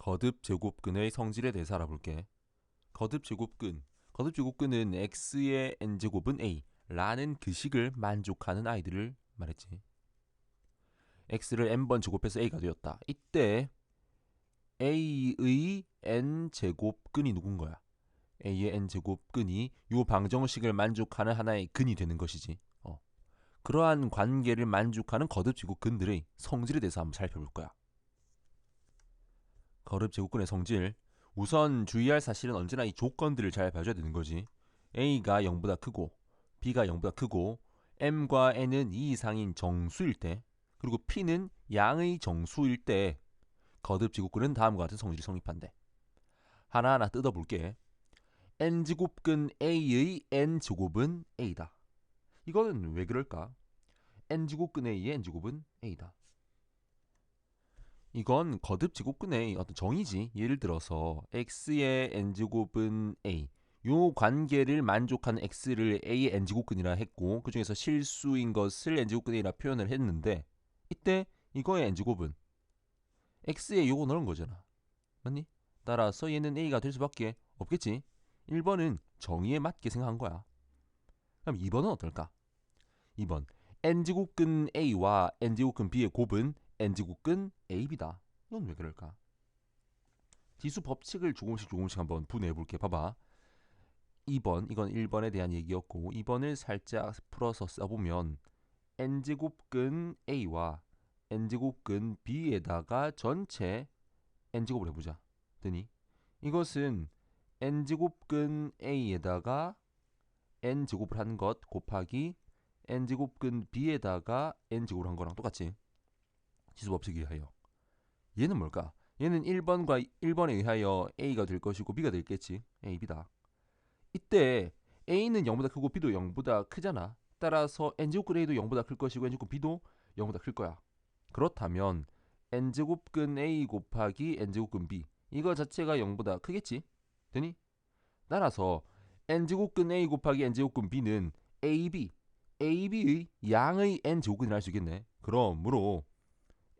거듭 제곱근의 성질에 대해서 알아볼게. 거듭 제곱근. 거듭 제곱근은 x의 n제곱은 a라는 그 식을 만족하는 아이들을 말했지. x를 n번 제곱해서 a가 되었다. 이때 a의 n제곱근이 누군 거야? a의 n제곱근이 요 방정식을 만족하는 하나의 근이 되는 것이지. 어. 그러한 관계를 만족하는 거듭 제곱근들의 성질에 대해서 한번 살펴볼 거야. 거듭 제곱근의 성질. 우선 주의할 사실은 언제나 이 조건들을 잘 봐줘야 되는 거지. a가 0보다 크고 b가 0보다 크고 m과 n은 2 이상인 정수일 때 그리고 p는 양의 정수일 때 거듭 제곱근은 다음과 같은 성질이 성립한대. 하나하나 뜯어볼게. n제곱근 a의 n제곱은 a다. 이거는 왜 그럴까? n제곱근 a의 n제곱은 a다. 이건 거듭 제곱근의 어떤 정의지. 예를 들어서 x의 n제곱은 a. 요 관계를 만족하는 x를 a의 n제곱근이라 했고 그 중에서 실수인 것을 n제곱근이라 표현을 했는데 이때 이거의 n제곱은 x의 요거 넣은 거잖아. 맞니? 따라서 얘는 a가 될 수밖에 없겠지. 1번은 정의에 맞게 생각한 거야. 그럼 2번은 어떨까? 2번 n제곱근 a와 n제곱근 b의 곱은 n제곱근 ab다. 이건 왜 그럴까? 지수 법칙을 조금씩 조금씩 한번 분해해 볼게. 봐봐. 2번 이건 1번에 대한 얘기였고 2번을 살짝 풀어서 써보면 n제곱근 a와 n제곱근 b에다가 전체 n제곱을 해보자. 더니 이것은 n제곱근 a에다가 n제곱을 한 것 곱하기 n제곱근 b에다가 n제곱을 한 거랑 똑같지. 지수 법칙에 의하여. 얘는 뭘까? 얘는 1번과 1번에 의하여 a가 될 것이고 b가 되겠지. a, b다. 이때 a는 0보다 크고 b도 0보다 크잖아. 따라서 n제곱근 a도 0보다 클 것이고 n제곱근 b도 0보다 클 거야. 그렇다면 n제곱근 a 곱하기 n제곱근 b 이거 자체가 0보다 크겠지? 되니? 따라서 n제곱근 a 곱하기 n제곱근 b는 ab, ab의 양의 n제곱근이라 할 수 있겠네. 그러므로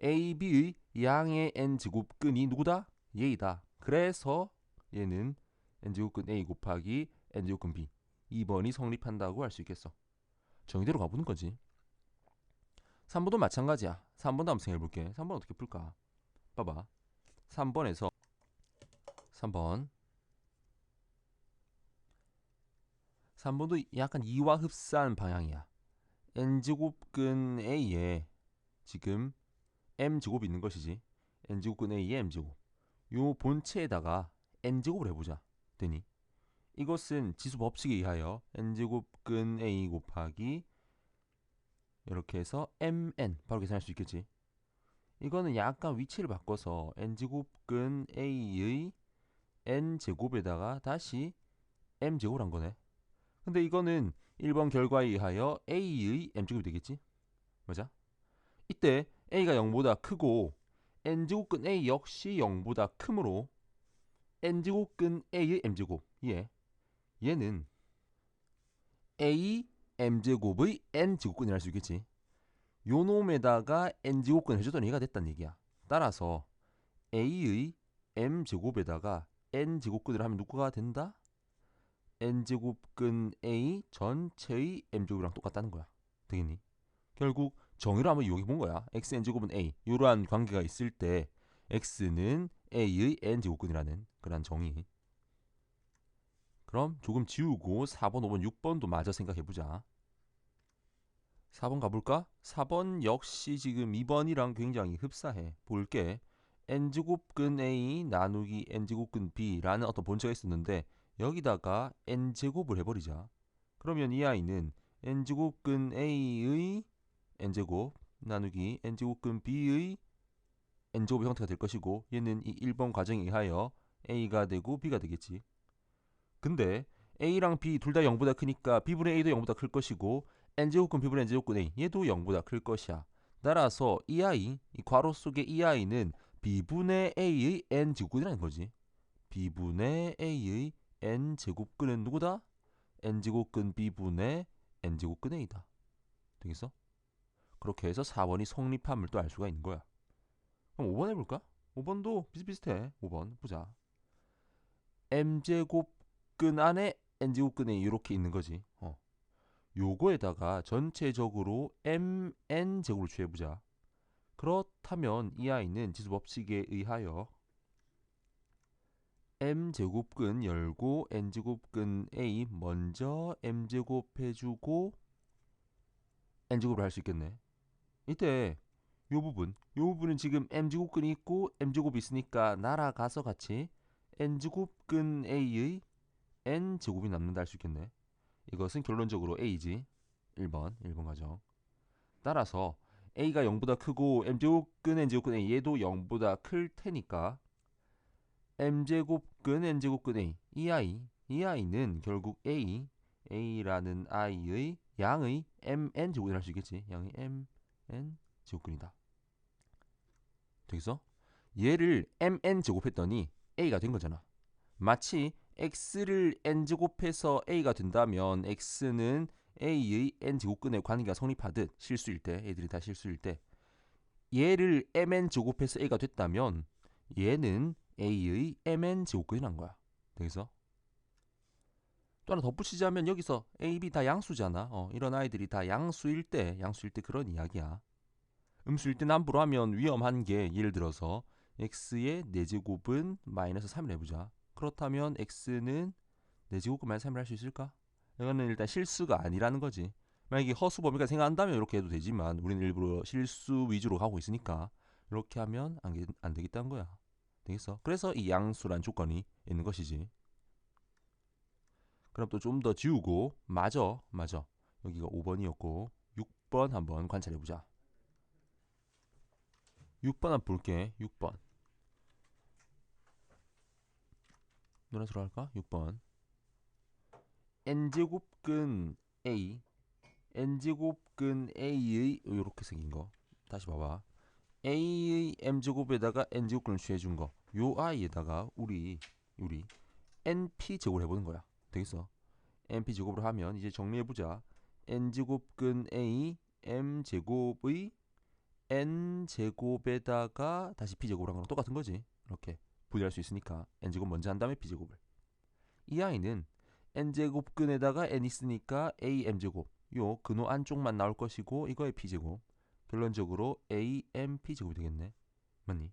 ab의 양의 n제곱근이 누구다? 얘이다. 그래서 얘는 n제곱근 a 곱하기 n제곱근 b 2번이 성립한다고 할 수 있겠어. 정의대로 가보는 거지. 3번도 마찬가지야. 3번도 한번 생각해 볼게. 3번 어떻게 풀까? 봐봐. 3번에서 3번 3번도 약간 이와 흡사한 방향이야. n제곱근 a에 지금 m제곱 있는 것이지. n제곱근 a에 m제곱. 요 본체에다가 n제곱을 해보자. 되니? 이것은 지수 법칙에 의하여 n제곱근 a 곱하기 이렇게 해서 mn 바로 계산할 수 있겠지. 이거는 약간 위치를 바꿔서 n제곱근 a의 n제곱에다가 다시 m제곱을 한 거네. 근데 이거는 1번 결과에 의하여 a의 m제곱이 되겠지? 맞아? 이때 a가 0보다 크고 n제곱근 a 역시 0보다 크므로 n제곱근 a의 m제곱 예. 얘는 a m제곱의 n제곱근이라 할 수 있겠지. 요 놈에다가 n제곱근 해줬더니 얘가 됐다는 얘기야. 따라서 a의 m제곱에다가 n제곱근을 하면 누구가 된다? n제곱근 a 전체의 m제곱이랑 똑같다는 거야. 되겠니? 결국 정의로 한번 이용해 본 거야. x n제곱은 a 이러한 관계가 있을 때 x는 a의 n제곱근이라는 그런 정의. 그럼 조금 지우고 4번, 5번, 6번도 마저 생각해 보자. 4번 가볼까? 4번 역시 지금 2번이랑 굉장히 흡사해. 볼게. n제곱근 a 나누기 n제곱근 b라는 어떤 본체가 있었는데 여기다가 n제곱을 해버리자. 그러면 이 아이는 n제곱근 a의 n제곱 나누기 n제곱근 b의 n제곱의 형태가 될 것이고 얘는 이 1번 과정에 의하여 a가 되고 b가 되겠지. 근데 a랑 b 둘 다 0보다 크니까 b분의 a도 0보다 클 것이고 n제곱근 b분의 n제곱근 a 얘도 0보다 클 것이야. 따라서 이 아이, 이 괄호 속의 이 아이는 b분의 a의 n제곱근이라는 거지. b분의 a의 n제곱근은 누구다? n제곱근 b분의 n제곱근 a다. 되겠어? 그렇게 해서 4번이 성립함을 또 알 수가 있는 거야. 그럼 5번 해볼까? 5번도 비슷비슷해. 5번 보자. m제곱근 안에 n제곱근에 이렇게 있는 거지. 어. 요거에다가 전체적으로 mn 제곱을 취해보자. 그렇다면 이 아이는 지수 법칙에 의하여 m제곱근 열고 n제곱근 a 먼저 m제곱 해주고 n제곱을 할 수 있겠네. 이때 요 부분, 요 부분은 지금 m제곱근이 있고 m제곱이 있으니까 날아가서 같이 n제곱근 a의 n제곱이 남는다 할 수 있겠네. 이것은 결론적으로 a지. 1번, 1번 가정. 따라서 a가 0보다 크고 m제곱근 n제곱근 a 얘도 0보다 클 테니까 m제곱근 n제곱근 a 이 아이 이 아이는 결국 a a라는 아이의 양의 mn 제곱이 할수 있겠지 양의 mn 제곱근이다 되겠어? 얘를 mn 제곱했더니 a가 된 거잖아 마치 x를 n 제곱해서 a가 된다면 x는 a의 n 제곱근의 관계가 성립하듯 실수일 때 애들이 다 실수일 때 얘를 mn 제곱해서 a가 됐다면 얘는 a의 mn 제곱근이 난 거야. 되겠어? 또 하나 덧붙이자면 여기서 a, b 다 양수잖아. 어, 이런 아이들이 다 양수일 때, 양수일 때 그런 이야기야. 음수일 때 남부로 하면 위험한 게 예를 들어서 x의 4제곱은 마이너스 3을 해보자. 그렇다면 x는 4제곱은 마이너스 3을 할 수 있을까? 이거는 일단 실수가 아니라는 거지. 만약에 허수 범위가 생각한다면 이렇게 해도 되지만 우리는 일부러 실수 위주로 가고 있으니까 이렇게 하면 안, 안 되겠다는 거야. 되겠어? 그래서 이 양수란 조건이 있는 것이지. 그럼 또 좀 더 지우고 맞아 맞아 여기가 5번이었고 6번 한번 관찰해 보자. 6번 한번 볼게. 6번. 노란색으로 할까? 6번. n제곱근 a n제곱근 a의 이렇게 생긴 거 다시 봐봐 a의 m제곱에다가 n제곱근을 취해준 거요 i에다가 우리 우리 np 제곱을 해보는 거야 되겠어. Np 제곱으로 하면 이제 정리해 보자. N제곱근 a m제곱의 n제곱에다가 다시 p제곱을 한 거랑 똑같은 거지. 이렇게 분리할 수 있으니까 n제곱 먼저 한 다음에 p제곱을. 이 i는 n제곱근에다가 n 있으니까 am제곱. 요 근호 안쪽만 나올 것이고 이거의 p제곱. 결론적으로 amp제곱이 되겠네. 맞니?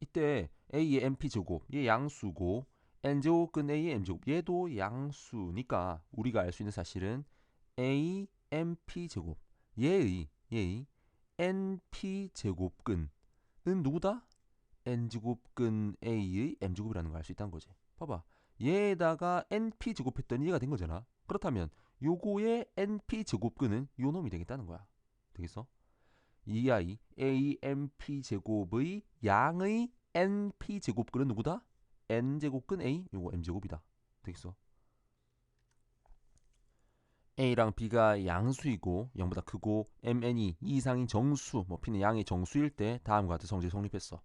이때 a의 mp제곱. 얘 양수고 n제곱근 a의 m제곱 얘도 양수니까 우리가 알 수 있는 사실은 a mp제곱 얘의 얘의 np제곱근은 누구다? n제곱근 a의 m제곱이라는 걸 알 수 있다는 거지 봐봐 얘에다가 np 제곱했더니 얘가 된 거잖아. 그렇다면 요거의 np 제곱근은 요 놈이 되겠다는 거야. 되겠어? 이 아이 amp 제곱의 양의 np 제곱근은 누구다? N 제곱근 a 요거 m 제곱이다. 되겠어? a랑 b가 양수이고 0보다 크고 mn이 2 이상인 정수, 뭐 p는 양의 정수일 때 다음과 같은 성질 성립했어.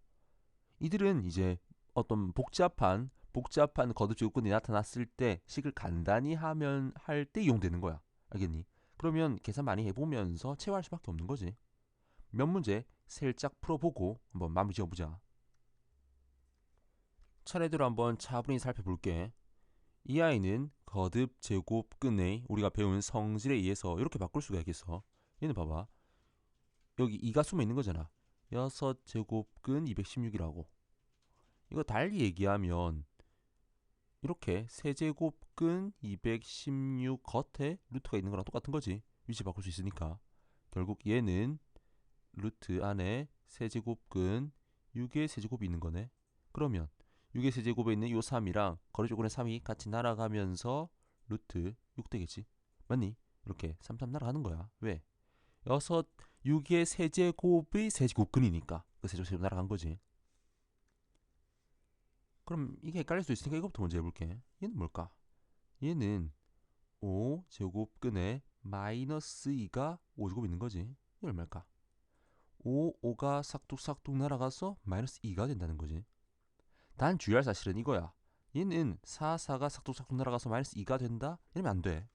이들은 이제 어떤 복잡한 복잡한 거듭 제곱근이 나타났을 때 식을 간단히 하면 할 때 이용되는 거야. 알겠니? 그러면 계산 많이 해보면서 체화할 수밖에 없는 거지. 몇 문제 살짝 풀어보고 한번 마무리 지어보자. 차례대로 한번 차분히 살펴볼게. 이 아이는 거듭 제곱근의 우리가 배운 성질에 의해서 이렇게 바꿀 수가 있겠어. 얘는 봐봐. 여기 이가수만 있는 거잖아. 6제곱근 216이라고. 이거 달리 얘기하면 이렇게 세제곱근 216 겉에 루트가 있는 거랑 똑같은 거지. 위치 바꿀 수 있으니까. 결국 얘는 루트 안에 세제곱근 6의 세제곱이 있는 거네. 그러면 6의 세제곱에 있는 요 3이랑 거리 조건의 3이 같이 날아가면서 루트 6 되겠지. 맞니? 이렇게 3, 3 날아가는 거야. 왜? 6, 6의 세제곱의 세제곱근이니까 그 세제곱 세제곱 날아간 거지. 그럼 이게 헷갈릴 수 있으니까 이것부터 먼저 해볼게. 얘는 뭘까? 얘는 5 제곱근에 마이너스 2가 5제곱 있는 거지. 이게 얼마일까? 5, 5가 싹둑싹둑 날아가서 마이너스 2가 된다는 거지. 단 주의할 사실은 이거야. 얘는 4, 4가 싹둑싹둑 날아가서 마이너스 2가 된다? 이러면 안 돼.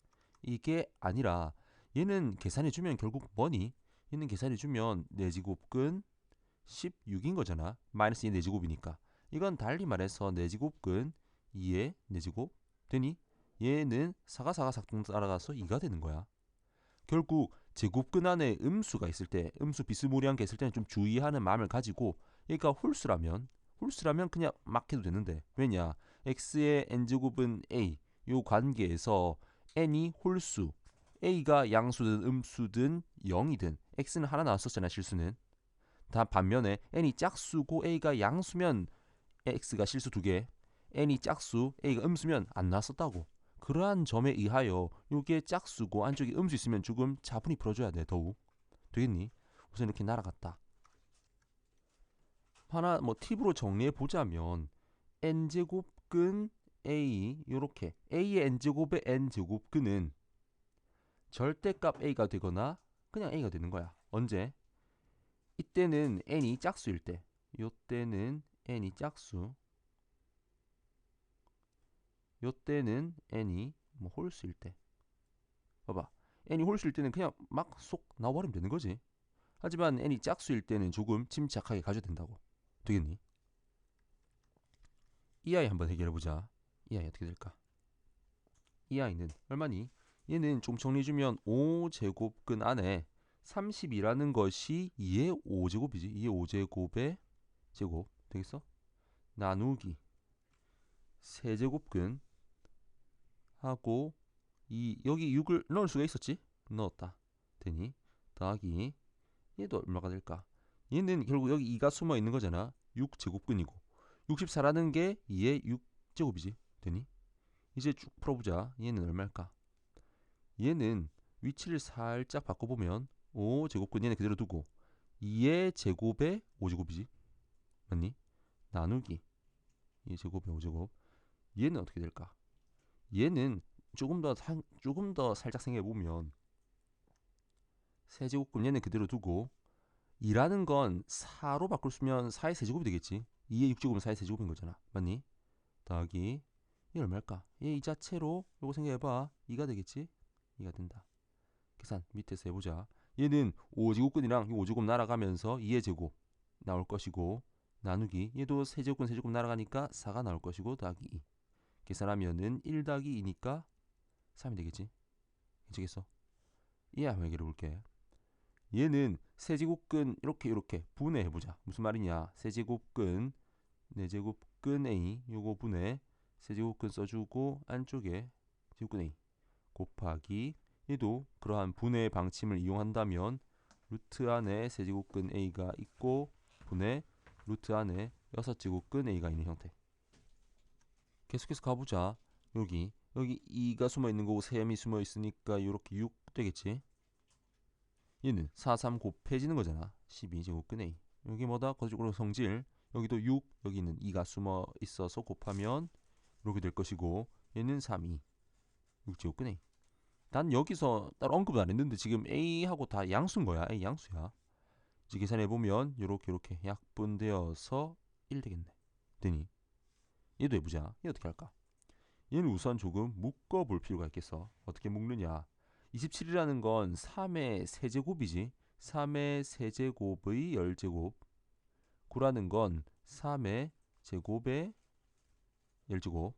이게 아니라 얘는 계산해주면 결국 뭐니? 얘는 계산해주면 4제곱근 16인 거잖아. 마이너스 2의 4제곱이니까. 이건 달리 말해서 4제곱근 2의 4제곱 되니 얘는 4가 4가 삭동 따라가서 2가 되는 거야. 결국 제곱근 안에 음수가 있을 때 음수 비스무리한 게 있을 때는 좀 주의하는 마음을 가지고 얘가 홀수라면 홀수라면 그냥 막 해도 되는데. 왜냐? X의 n제곱은 a. 요 관계에서 n이 홀수 a가 양수든 음수든 0이든 x는 하나 나왔었잖아 실수는. 다 반면에 n이 짝수고 a가 양수면 x가 실수 두 개. N이 짝수 a가 음수면 안 나왔었다고. 그러한 점에 의하여 요게 짝수고 안쪽에 음수 있으면 조금 차분히 풀어줘야 돼 더욱. 되겠니? 우선 이렇게 날아갔다 하나 뭐 팁으로 정리해 보자면 n제곱근 a 요렇게 a의 n제곱의 n제곱근은 절대값 a가 되거나 그냥 a가 되는 거야. 언제? 이때는 n이 짝수일 때. 요때는 n이 짝수. 요때는 n이 뭐 홀수일 때. 봐봐. N이 홀수일 때는 그냥 막 쏙 나와버리면 되는 거지. 하지만 n이 짝수일 때는 조금 침착하게 가져야 된다고 되겠니? 이 아이 한번 해결해 보자 이 아이 어떻게 될까? 이 아이는 얼마니? 얘는 좀 정리해주면 5제곱근 안에 30이라는 것이 2의 5제곱이지 2의 5제곱의 제곱 되겠어? 나누기 세제곱근 하고 이 여기 6을 넣을 수가 있었지? 넣었다. 되니 더하기 얘도 얼마가 될까? 얘는 결국 여기 2가 숨어 있는 거잖아. 6제곱근이고 64라는 게 2의 6제곱이지. 되니? 이제 쭉 풀어보자. 얘는 얼마일까? 얘는 위치를 살짝 바꿔보면 5제곱근 얘는 그대로 두고 2의 제곱에 5제곱이지. 맞니? 나누기 2제곱에 5제곱 얘는 어떻게 될까? 얘는 조금 더 상, 조금 더 살짝 생각해 보면 세제곱근 얘는 그대로 두고 2라는 건 4로 바꿀 수면 4의 세제곱이 되겠지. 2의 6제곱은 4의 세제곱인 거잖아. 맞니? 더하기 이 얼마일까? 얘 이 자체로 요거 생각해 봐. 2가 되겠지? 2가 된다. 계산 밑에서 해보자. 얘는 5제곱근이랑 5제곱 날아가면서 2의 제곱 나올 것이고 나누기 얘도 세제곱근 세제곱 날아가니까 4가 나올 것이고 더하기 2 계산하면은 1 더하기 2니까 3이 되겠지 괜찮겠어? 이 한번 해결해 볼게 얘는 세제곱근 이렇게 이렇게 분해해 보자. 무슨 말이냐? 세제곱근 4제곱근 A 요거 분해. 세제곱근 써주고 안쪽에 제곱근 A 곱하기. 얘도 그러한 분해 방침을 이용한다면 루트 안에 세제곱근 A가 있고 분해 루트 안에 6제곱근 A가 있는 형태. 계속해서 가보자. 여기. 여기 2가 숨어 있는 거고 3이 숨어 있으니까 이렇게 6 되겠지 얘는 4, 3 곱해지는 거잖아. 12제곱근 A 여기 뭐다? 거쪽으로 성질. 여기도 6 여기 는 2가 숨어 있어서 곱하면 이렇게 될 것이고 얘는 3, 2 6제곱근 A 난 여기서 따로 언급을 안 했는데 지금 A하고 다 양수인 거야. A 양수야. 이제 계산해 보면 요렇게 요렇게 약분되어서 1 되겠네. 되니? 얘도 해보자. 얘 어떻게 할까? 얘는 우선 조금 묶어 볼 필요가 있겠어. 어떻게 묶느냐 27이라는 건 3의 세제곱이지. 3의 세제곱의 10제곱. 9라는 건 3의 제곱의 10제곱.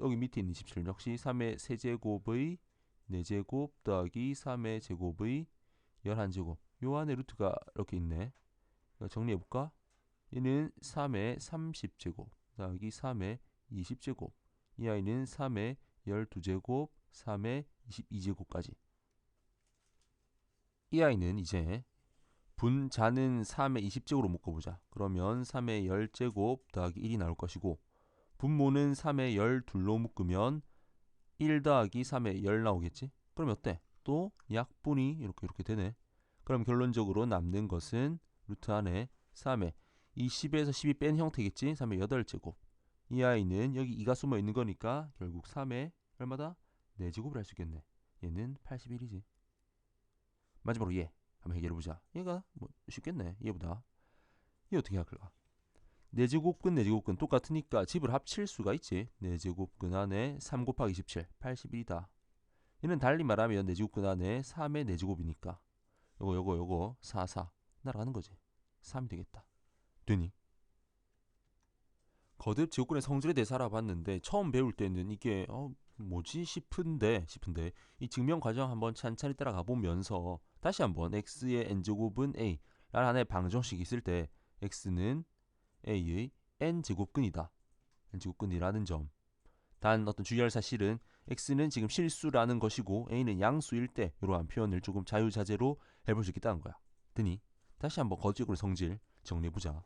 여기 밑에 있는 27 역시 3의 세제곱의 4제곱 더하기 3의 제곱의 11제곱. 요 안에 루트가 이렇게 있네. 정리해볼까? 얘는 3의 30제곱 더하기 3의 20제곱. 이 아이는 3의 12제곱 3의 22제곱까지. 이 아이는 이제 분자는 3의 20제곱으로 묶어보자. 그러면 3의 10제곱 더하기 1이 나올 것이고 분모는 3의 12로 묶으면 1 더하기 3의 10 나오겠지? 그럼 어때? 또 약분이 이렇게 이렇게 되네. 그럼 결론적으로 남는 것은 루트 안에 3의 이 10에서 12뺀 형태겠지? 3의 8제곱. 이 아이는 여기 2가 숨어 있는 거니까 결국 3의 얼마다? 4제곱을 할 수 있겠네. 얘는 81이지. 마지막으로 얘 한번 해결해보자. 얘가 뭐 쉽겠네. 얘보다. 얘 어떻게 할까? 4제곱근 4제곱근 똑같으니까 집을 합칠 수가 있지. 4제곱근 안에 3 곱하기 27 81이다. 얘는 달리 말하면 4제곱근 안에 3의 4제곱이니까. 요거 요거 요거 4 4 날아가는 거지. 3이 되겠다. 되니? 거듭 지옥군의 성질에 대해서 알아봤는데 처음 배울 때는 이게 어 뭐지 싶은데 싶은데 이 증명 과정 한번 찬찬히 따라가 보면서 다시 한번 x의 n제곱은 a 라는 하나의 방정식이 있을 때 x는 a의 n제곱근이다. n제곱근이라는 점. 단 어떤 주의할 사실은 x는 지금 실수라는 것이고 a는 양수일 때 이러한 표현을 조금 자유자재로 해볼 수 있겠다는 거야. 드니 다시 한번 거짓골의 성질 정리해보자.